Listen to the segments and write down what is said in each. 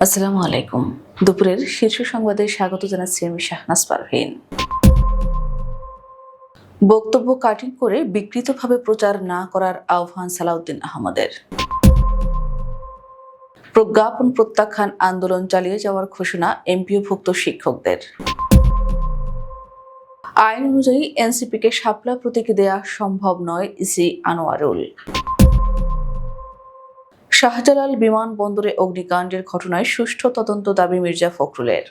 আসসালামু আলাইকুম। দুপুরের শীর্ষ সংবাদে স্বাগত জানাচ্ছি আমি শাহনাজ পারভিন। বক্তব্য কাটিং করে বিকৃতভাবে প্রচার না করার আহ্বান সালাউদ্দিন আহমদের। প্রজ্ঞাপন প্রত্যাখ্যান আন্দোলন চালিয়ে যাওয়ার ঘোষণা এমপিওভুক্ত শিক্ষকদের। আইন অনুযায়ী এনসিপিকে শাপলা প্রতীক দেয়া সম্ভব নয় ইসি আনোয়ারুল। শাহজালাল বিমানবন্দরে অগ্নিকাণ্ডের ঘটনায় সুষ্ঠু তদন্ত দাবি মির্জা ফখরুলের।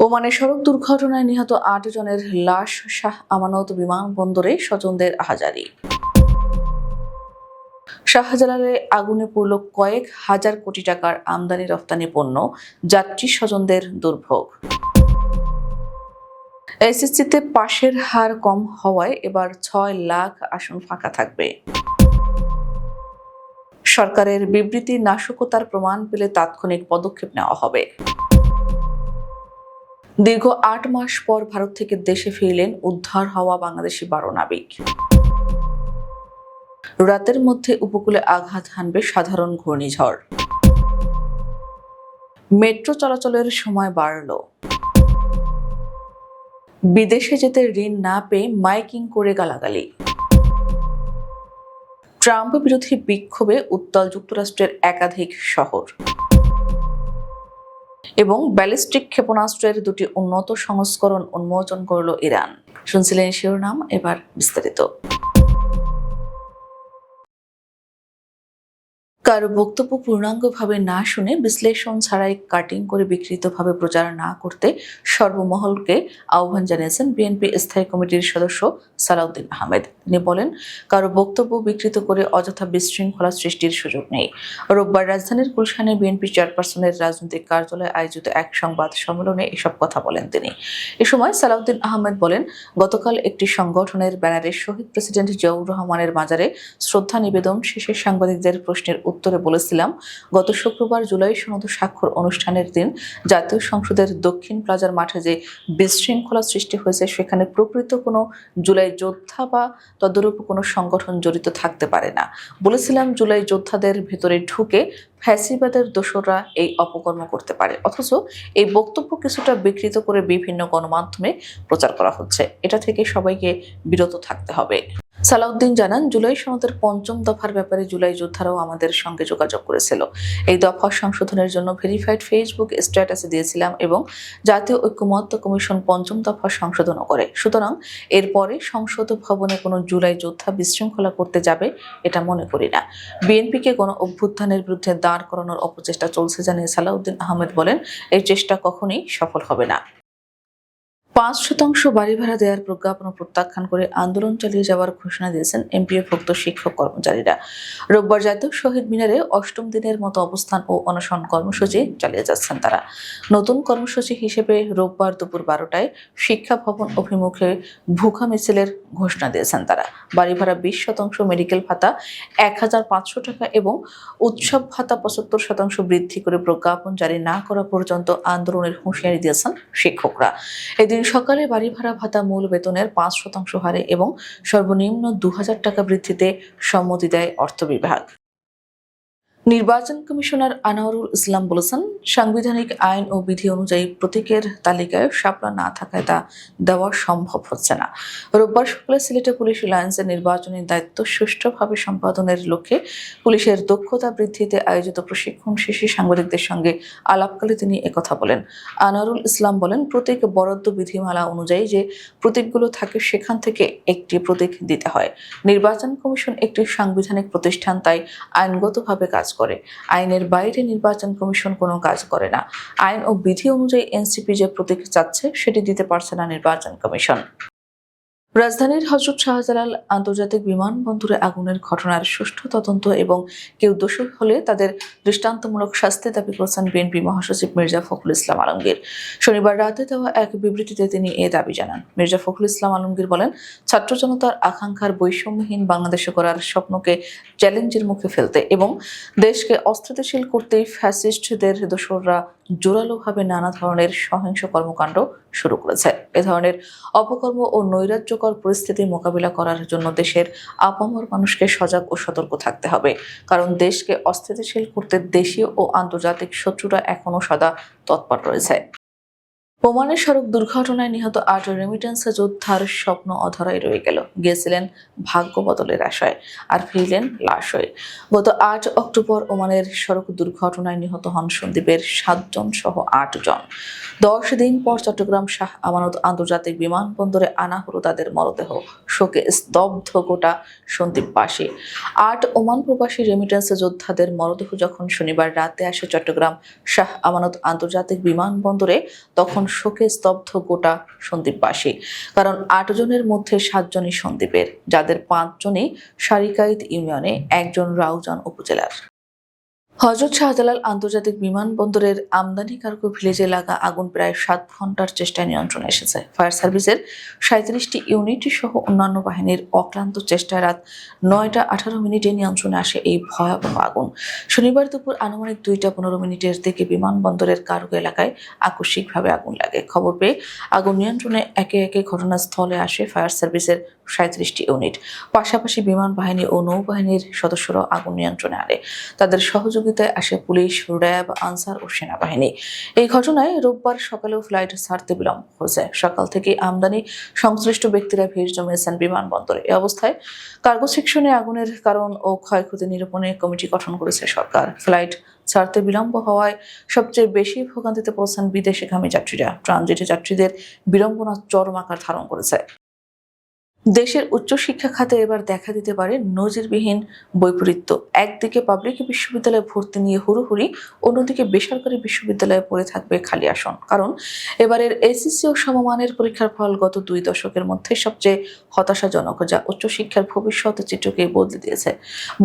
ওমানে সড়ক দুর্ঘটনায় নিহত আট জনের লাশ শাহ আমানত বিমানবন্দরে স্বজনদের আহাজারি শাহজালালে আগুনে পড়ল কয়েক হাজার কোটি টাকার আমদানি রপ্তানি পণ্য, যাত্রী স্বজনদের দুর্ভোগ। এসএসসিতে পাশের হার কম হওয়ায় এবার ছয় লাখ আসন ফাঁকা থাকবে। সরকারের বিবৃতি নাশকতার প্রমাণ পেলে তাৎক্ষণিক পদক্ষেপ নেওয়া হবে। দীর্ঘ আট মাস পর ভারত থেকে দেশে ফিরলেন উদ্ধার হওয়া বাংলাদেশি বারো নাবিক। রাতের মধ্যে উপকূলে আঘাত হানবে সাধারণ ঘূর্ণিঝড়। মেট্রো চলাচলের সময় বাড়ল। বিদেশে যেতে ঋণ না পেয়ে মাইকিং করে গালাগালি। ট্রাম্প বিরোধী বিক্ষোভে উত্তাল যুক্তরাষ্ট্রের একাধিক শহর। এবং ব্যালিস্টিক ক্ষেপণাস্ত্রের দুটি উন্নত সংস্করণ উন্মোচন করল ইরান। শুনছিলেন শিরোনাম, এবার বিস্তারিত। কারও বক্তব্য পূর্ণাঙ্গভাবে না শুনে বিশ্লেষণ ছাড়াই কাটিং করে বিকৃতভাবে প্রচার না করতে সর্বমহলকে আহ্বান জানিয়েছেন বিএনপি স্থায়ী কমিটির সদস্য সালাউদ্দিন আহমেদ। তিনি বলেন, কারও বক্তব্য বিকৃত করে অযথা বিশৃঙ্খলা সৃষ্টির সুযোগ নেই। রোববার রাজধানীর গুলশানে বিএনপি চেয়ারপারসনের রাজনৈতিক কার্যালয়ে আয়োজিত এক সংবাদ সম্মেলনে এসব কথা বলেন তিনি। এ সময় সালাউদ্দিন আহমেদ বলেন, গতকাল একটি সংগঠনের ব্যানারে শহীদ প্রেসিডেন্ট জিয়াউর রহমানের মাজারে শ্রদ্ধা নিবেদন শেষে সাংবাদিকদের প্রশ্নের উত্তরে বলেছিলাম, গত শুক্রবার জুলাই সনদ স্বাক্ষর অনুষ্ঠানের দিন জাতীয় সংসদের দক্ষিণ প্লাজার মাঠে যে বিশৃঙ্খলা সৃষ্টি হয়েছে, সেখানে প্রকৃত কোনো জুলাই যোদ্ধা বা তদরূপ কোনো সংগঠন জড়িত থাকতে পারে না। বলেছিলাম, জুলাই যোদ্ধাদের ভেতরে ঢুকে ফ্যাসিবাদের দোসররা এই অপকর্ম করতে পারে। অথচ এই বক্তব্য কিছুটা বিকৃত করে বিভিন্ন গণমাধ্যমে প্রচার করা হচ্ছে। এটা থেকে সবাইকে বিরত থাকতে হবে। সালাউদ্দিন জানান, জুলাই সনদের পঞ্চম দফার ব্যাপারে জুলাই যোদ্ধারাও আমাদের সঙ্গে যোগাযোগ করেছিল। এই দফা সংশোধনের জন্য ভেরিফাইড ফেসবুক স্ট্যাটাসে দিয়েছিলাম এবং জাতীয় ঐক্যমত্য কমিশন পঞ্চম দফা সংশোধনও করে। সুতরাং এরপরে সংসদ ভবনে কোনো জুলাই যোদ্ধা বিশৃঙ্খলা করতে যাবে এটা মনে করি না। বিএনপিকে কোনো অভ্যুত্থানের বিরুদ্ধে দাঁড় করানোর অপচেষ্টা চলছে জানিয়ে সালাউদ্দিন আহমেদ বলেন এই চেষ্টা কখনোই সফল হবে না। পাঁচ শতাংশ বাড়ি ভাড়া দেওয়ার প্রজ্ঞাপন প্রত্যাখ্যান করে আন্দোলন চালিয়ে যাওয়ার ঘোষণা দিয়েছেন এমপিএভুক্ত শিক্ষক কর্মচারীরা। রোববার জাতীয় শহীদ মিনারে অষ্টম দিনের মতো অবস্থান ও অনশন কর্মসূচি চালিয়ে যাচ্ছেন তারা। নতুন কর্মসূচি হিসেবে রোববার দুপুর বারোটায় শিক্ষা ভবন অভিমুখে ভুখা মিছিলের ঘোষণা দিয়েছেন তারা। বাড়ি ভাড়া বিশ শতাংশ মেডিকেল ভাতা, এক হাজার পাঁচশো টাকা এবং উৎসব ভাতা পঁচাত্তর শতাংশ বৃদ্ধি করে প্রজ্ঞাপন জারি না করা পর্যন্ত আন্দোলনের হুঁশিয়ারি দিয়েছেন শিক্ষকরা। এদিন সকালে বাড়ি ভাড়া ভাতা মূল বেতনের পাঁচ শতাংশ হারে এবং সর্বনিম্ন দু হাজার টাকা বৃদ্ধিতে সম্মতি দেয় অর্থ বিভাগ। নির্বাচন কমিশনার আনোয়ারুল ইসলাম বলেছেন, সাংবিধানিক আইন ও বিধি অনুযায়ী প্রতীকের তালিকায় শাপলা না থাকায় তা দেওয়া সম্ভব হচ্ছে না। রোববার সকালে সিলেটে পুলিশ লায়েন্সের নির্বাচনী দায়িত্ব সুষ্ঠুভাবে সম্পাদনের লক্ষ্যে পুলিশের দক্ষতা বৃদ্ধিতে আয়োজিত প্রশিক্ষণ শেষে সাংবাদিকদের সঙ্গে আলাপকালে তিনি একথা বলেন। আনোয়ারুল ইসলাম বলেন, প্রতীক বরাদ্দ বিধিমালা অনুযায়ী যে প্রতীকগুলো থাকে সেখান থেকে একটি প্রতীক দিতে হয়। নির্বাচন কমিশন একটি সাংবিধানিক প্রতিষ্ঠান, তাই আইনগতভাবে কাজ করে। আইনের বাইরে নির্বাচন কমিশন কোনো কাজ করে না। আইন ও বিধি অনুযায়ী এনসিপি যে প্রতীক চাচ্ছে, সেটি দিতে পারছে না নির্বাচন কমিশন। রাজধানীর হজরত শাহজালাল আন্তর্জাতিক বিমানবন্দরে আগুনের ঘটনার সুষ্ঠু তদন্ত এবং কেউ দোষী হলে তাদের দৃষ্টান্তমূলক শাস্তি দাবি করেছেন বিএনপি মহাসচিব মির্জা ফখরুল ইসলাম আলমগীর। শনিবার রাতে দেওয়া এক বিবৃতিতে তিনি এ দাবি জানান। মির্জা ফখরুল ইসলাম আলমগীর বলেন, ছাত্র জনতার আকাঙ্ক্ষার বৈষম্যহীন বাংলাদেশে করার স্বপ্নকে চ্যালেঞ্জের মুখে ফেলতে এবং দেশকে অস্থিতিশীল করতেই ফ্যাসিস্টদের দোসররা জোরালোভাবে নানা ধরনের সহিংস কর্মকাণ্ড শুরু করেছে। এ ধরনের অপকর্ম ও নৈরাজ্যকর পরিস্থিতি মোকাবিলা করার জন্য দেশের আপামর মানুষকে সজাগ ও সতর্ক থাকতে হবে। কারণ দেশকে অস্থিতিশীল করতে দেশীয় ও আন্তর্জাতিক শত্রুরা এখনও সদা তৎপর রয়েছে। ওমানের সড়ক দুর্ঘটনায় নিহত আট রেমিটেন্স যোদ্ধার স্বপ্ন অধরাই রয়ে গেল। গিয়েছিলেন ভাগ্য বদলের আশায় আর ফিরলেন লাশ হয়ে। গত আট অক্টোবর ওমানের সড়ক দুর্ঘটনায় নিহত হন সন্দীপের সাতজন সহ আট জন। দশ দিন পর চট্টগ্রাম শাহ আমানত আন্তর্জাতিক বিমানবন্দরে আনা হলো তাদের মরদেহ। শোকে স্তব্ধ গোটা সন্দীপবাসী। আট ওমান প্রবাসী রেমিটেন্স যোদ্ধাদের মরদেহ যখন শনিবার রাতে আসে চট্টগ্রাম শাহ আমানত আন্তর্জাতিক বিমানবন্দরে, তখন শোকে স্তব্ধ গোটা সন্দীপবাসী কারণ আটজনের মধ্যে সাতজনই সন্দীপের যাদের পাঁচজনই সারিকাইত ইউনিয়নে, একজন রাউজান উপজেলার। হজরত শাহজালাল আন্তর্জাতিক বিমানবন্দরের আমদানি কার্গো ভিলেজে লাগা আগুন প্রায় সাত ঘণ্টার চেষ্টায় নিয়ন্ত্রণে এসেছে। ফায়ার সার্ভিসের সাঁত্রিশটি ইউনিট সহ অন্যান্য বাহিনীর অক্লান্ত চেষ্টায় রাত নয়টা আঠারো মিনিটে নিয়ন্ত্রণে আসে এই ভয়াবহ আগুন। শনিবার দুপুর আনুমানিক দুইটা পনেরো মিনিটের দিকে বিমানবন্দরের কার্গো এলাকায় আকস্মিকভাবে আগুন লাগে। খবর পেয়ে আগুন নিয়ন্ত্রণে একে একে ঘটনাস্থলে আসে ফায়ার সার্ভিসের সাঁত্রিশটি ইউনিট। পাশাপাশি বিমান বাহিনী ও নৌবাহিনীর সদস্যরাও আগুন নিয়ন্ত্রণে আনে। তাদের সহযোগিতায় আসে পুলিশ, র্যাব, আনসার ও সেনাবাহিনী। এই ঘটনায় রোববার সকালেও ফ্লাইট ছাড়তে বিলম্ব হয়েছে। সকাল থেকে আমদানি সংশ্লিষ্ট ব্যক্তিরা ভিড় জমিয়েছেন বিমানবন্দরে। এ অবস্থায় কার্গো সেকশনে আগুনের কারণ ও ক্ষয়ক্ষতি নিরূপণে কমিটি গঠন করেছে সরকার। ফ্লাইট ছাড়তে বিলম্ব হওয়ায় সবচেয়ে বেশি ভোগান্তিতে পড়েছেন বিদেশিগামী যাত্রীরা। ট্রানজিটে যাত্রীদের বিড়ম্বনা চরম আকার ধারণ করেছে। দেশের উচ্চশিক্ষা খাতে এবার দেখা দিতে পারে নজিরবিহীন বৈপরীত্য একদিকে পাবলিক বিশ্ববিদ্যালয়ে ভর্তি নিয়ে হুড়োহুড়ি, অন্যদিকে বেসরকারি বিশ্ববিদ্যালয়ে পড়ে থাকবে খালি আসন। কারণ এবারের এসএসসি ও সমমানের পরীক্ষার ফল গত দুই দশকের মধ্যে সবচেয়ে হতাশাজনক, যা উচ্চশিক্ষার ভবিষ্যৎ চিত্রকে বদলে দিয়েছে।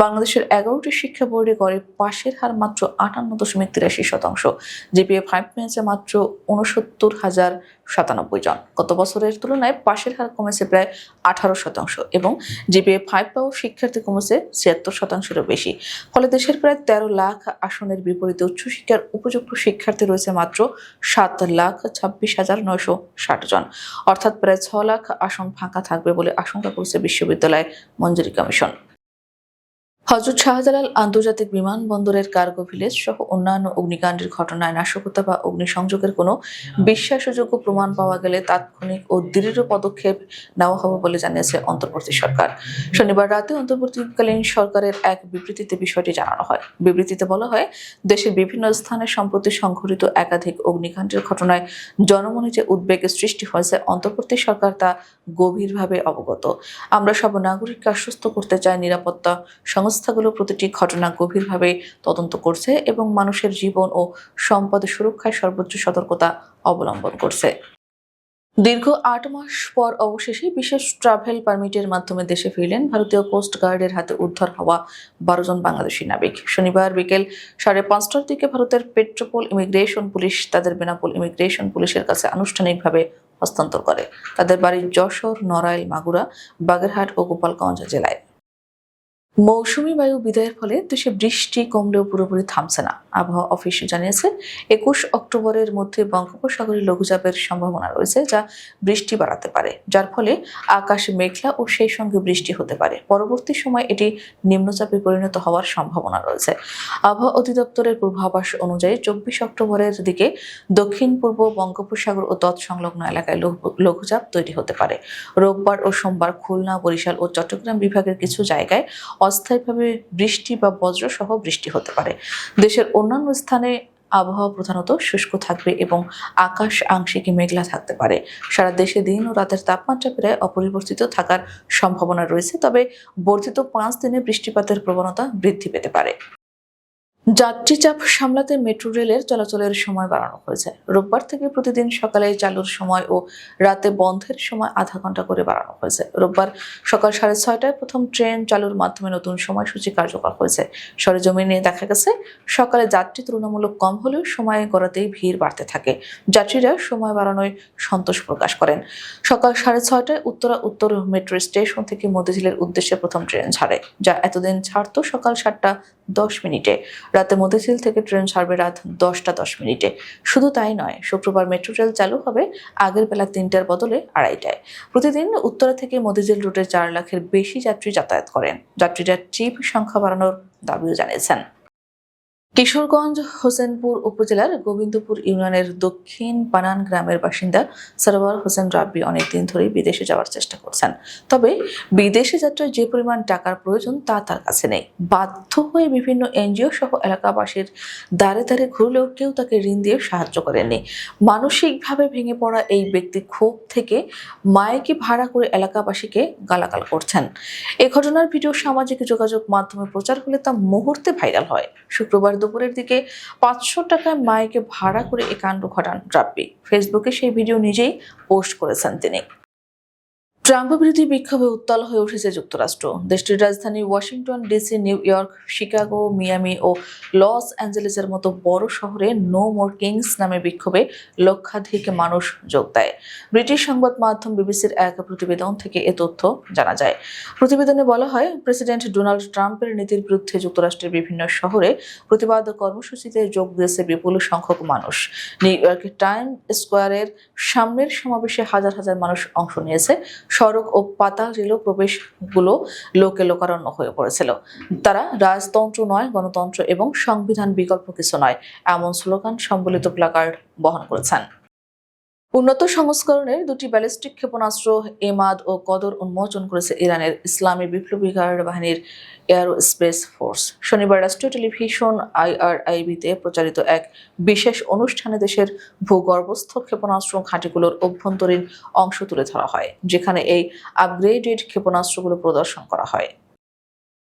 বাংলাদেশের এগারোটি শিক্ষা বোর্ডে গড়ে পাশের হার মাত্র আটান্ন দশমিক তিরাশি শতাংশ জিপিএ ফাইভ পেয়েছে মাত্র উনসত্তর হাজার সাতানব্বই জন। গত বছরের তুলনায় পাশের হার কমেছে প্রায় আঠারো শতাংশ এবং জিপিএ ফাইভ পাওয়া শিক্ষার্থী কমেছে ছিয়াত্তর শতাংশেরও বেশি। ফলে দেশের প্রায় তেরো লাখ আসনের বিপরীতে উচ্চশিক্ষার উপযুক্ত শিক্ষার্থী রয়েছে মাত্র সাত লাখ ছাব্বিশ হাজার নয়শো ষাট জন। অর্থাৎ প্রায় ছ লাখ আসন ফাঁকা থাকবে বলে আশঙ্কা করছে বিশ্ববিদ্যালয় মঞ্জুরি কমিশন। হজরত শাহজালাল আন্তর্জাতিক বিমানবন্দরের কার্গো ভিলেজ সহ অন্যান্য অগ্নিকাণ্ডের ঘটনায় নাশকতা বা অগ্নিসংযোগের কোনো বিশ্বাসযোগ্য প্রমাণ পাওয়া গেলে তাৎক্ষণিক ও দৃঢ় পদক্ষেপ নেওয়া হবে বলে জানিয়েছে অন্তর্বর্তী সরকার। শনিবার রাতে অন্তর্বর্তীকালীন সরকারের এক বিবৃতিতে বিষয়টি জানানো হয়। বিবৃতিতে বলা হয় দেশের বিভিন্ন স্থানে সম্প্রতি সংঘটিত একাধিক অগ্নিকাণ্ডের ঘটনায় জনমনে যে উদ্বেগের সৃষ্টি হয়েছে অন্তর্বর্তী সরকার তা গভীরভাবে অবগত। আমরা সব নাগরিককে আশ্বস্ত করতে চাই নিরাপত্তা সংস্থাগুলো প্রতিটি ঘটনা গভীরভাবে তদন্ত করছে এবং মানুষের জীবন ও সম্পদ সুরক্ষায় সর্বোচ্চ সতর্কতা অবলম্বন করছে। দীর্ঘ আট মাস পর অবশেষে বিশেষ ট্রাভেল পারমিটের মাধ্যমে দেশে ফিরলেন ভারতীয় কোস্ট গার্ডের হাতে উদ্ধার হওয়া বারো জন বাংলাদেশি নাবিক। শনিবার বিকেল সাড়ে পাঁচটার দিকে ভারতের পেট্রোপোল ইমিগ্রেশন পুলিশ তাদের বেনাপোল ইমিগ্রেশন পুলিশের কাছে আনুষ্ঠানিকভাবে হস্তান্তর করে। তাদের বাড়ি যশোর, নড়াইল, মাগুরা, বাগেরহাট ও গোপালগঞ্জ জেলায়। মৌসুমী বায়ু বিদায়ের ফলে দেশে বৃষ্টি কমলেও পুরোপুরি থামছে না। আবহাওয়া অফিস জানিয়েছে, একুশ অক্টোবরের মধ্যে বঙ্গোপসাগরে লঘুচাপের সম্ভাবনা রয়েছে যা বৃষ্টি বাড়াতে পারে, যার ফলে আকাশ মেঘলা ও সেই সঙ্গে বৃষ্টি হতে পারে। পরবর্তী সময় এটি নিম্নচাপে পরিণত হওয়ার সম্ভাবনা রয়েছে। আবহাওয়া অধিদপ্তরের পূর্বাভাস অনুযায়ী চব্বিশ অক্টোবরের দিকে দক্ষিণ, পূর্ব বঙ্গোপসাগর ও তৎসংলগ্ন এলাকায় লঘু- লঘুচাপ তৈরি হতে পারে। রোববার ও সোমবার খুলনা, বরিশাল ও চট্টগ্রাম বিভাগের কিছু জায়গায় অস্থায়ীভাবে বৃষ্টি বা বজ্রসহ বৃষ্টি হতে পারে। দেশের অন্যান্য স্থানে আবহাওয়া প্রধানত শুষ্ক থাকবে এবং আকাশ আংশিক মেঘলা থাকতে পারে। সারা দেশে দিন ও রাতের তাপমাত্রা প্রায় অপরিবর্তিত থাকার সম্ভাবনা রয়েছে, তবে বর্ধিত পাঁচ দিনে বৃষ্টিপাতের প্রবণতা বৃদ্ধি পেতে পারে। যাত্রী চাপ সামলাতে মেট্রো রেলের চলাচলের সময় বাড়ানো হয়েছে। রোববার থেকে প্রতিদিন সকালে চালুর সময় ও রাতে বন্ধের সময় আধা ঘণ্টা করে বাড়ানো হয়েছে। রোববার সকাল সাড়ে ছয়টায় প্রথম ট্রেন চালুর মাধ্যমে নতুন সময়সূচি কার্যকর হয়েছে। সরেজমিনে দেখা গেছে, সকালে যাত্রী তুলনামূলক কম হলেও সময় গড়াতেই ভিড় বাড়তে থাকে। যাত্রীরা সময় বাড়ানোয় সন্তোষ প্রকাশ করেন। সকাল সাড়ে ছয়টায় উত্তরা উত্তর মেট্রো স্টেশন থেকে মতিঝিলের উদ্দেশ্যে প্রথম ট্রেন ছাড়ে, যা এতদিন ছাড়তো সকাল সাতটা দশ মিনিটে। রাত মতিঝিল থেকে ট্রেন ছাড়বে রাত দশটা দশ মিনিটে। শুধু তাই নয়, শুক্রবার মেট্রো রেল চালু হবে আগের বেলা তিনটার বদলে আড়াইটায়। প্রতিদিন উত্তরা থেকে মতিঝিল রুটে চার লাখের বেশি যাত্রী যাতায়াত করেন। যাত্রীরা চিপ সংখ্যা বাড়ানোর দাবিও জানিয়েছেন। কিশোরগঞ্জ হোসেনপুর উপজেলার গোবিন্দপুর ইউনিয়নের দক্ষিণ পানান গ্রামের বাসিন্দা সরওয়ার হোসেন রাব্বি অনেকদিন ধরেই বিদেশে যাওয়ার চেষ্টা করছেন। তবে বিদেশে যাত্রায় যে পরিমাণ টাকার প্রয়োজন তা তার কাছে নেই। বাধ্য হয়ে বিভিন্ন এনজিও সহ এলাকাবাসীর দ্বারে দ্বারে ঘুরলেও কেউ তাকে ঋণ দিয়ে সাহায্য করেননি। মানসিকভাবে ভেঙে পড়া এই ব্যক্তি ক্ষোভ থেকে মায়েকে ভাড়া করে এলাকাবাসীকে গালাগাল করছেন। এ ঘটনার ভিডিও সামাজিক যোগাযোগ মাধ্যমে প্রচার হলে তা মুহূর্তে ভাইরাল হয়। শুক্রবার দুপুরের দিকে পাঁচশো টাকায় মায়েকে ভাড়া করে এ কাণ্ড ঘটান রাব্বি। ফেসবুকে সেই ভিডিও নিজেই পোস্ট করেছেন তিনি। ট্রাম্প বিরোধী বিক্ষোভে উত্তাল হয়ে উঠেছে যুক্তরাষ্ট্র। দেশটির রাজধানী Washington DC, New York, Chicago, Miami ও লস অ্যাঞ্জেলেসের মতো বড় শহরে নো মোর কিংস নামে বিক্ষোভে লক্ষাধিক মানুষ যোগ দেয়। ব্রিটিশ সংবাদ মাধ্যম বিবিসির এক প্রতিবেদন থেকে এ তথ্য জানা যায়। প্রতিবেদনে বলা হয়, প্রেসিডেন্ট ডোনাল্ড ট্রাম্পের নীতির বিরুদ্ধে যুক্তরাষ্ট্রের বিভিন্ন শহরে প্রতিবাদ কর্মসূচিতে যোগ দিয়েছে বিপুল সংখ্যক মানুষ। নিউ ইয়র্কের টাইম স্কোয়ারের সামনের সমাবেশে হাজার হাজার মানুষ অংশ নিয়েছে। সড়ক ও পাতাল রেল প্রবেশগুলো লোকে লোকারণ্য হয়ে পড়েছিল। তারা রাজতন্ত্র নয়, গণতন্ত্র এবং সংবিধান বিকল্প কিছু নয়, এমন স্লোগান সম্বলিত প্লাকার্ড বহন করেছেন। উন্নত সংস্করণের দুটি ব্যালিস্টিক ক্ষেপণাস্ত্র এমাদ ও কদর উন্মোচন করেছে ইরানের ইসলামী বিপ্লবী গার্ড বাহিনীর এয়ারো স্পেস ফোর্স। শনিবার রাষ্ট্রীয় টেলিভিশন আইআরআইবিতে প্রচারিত এক বিশেষ অনুষ্ঠানে দেশের ভূগর্ভস্থ ক্ষেপণাস্ত্র ঘাঁটিগুলোর অভ্যন্তরীণ অংশ তুলে ধরা হয়, যেখানে এই আপগ্রেডেড ক্ষেপণাস্ত্রগুলো প্রদর্শন করা হয়।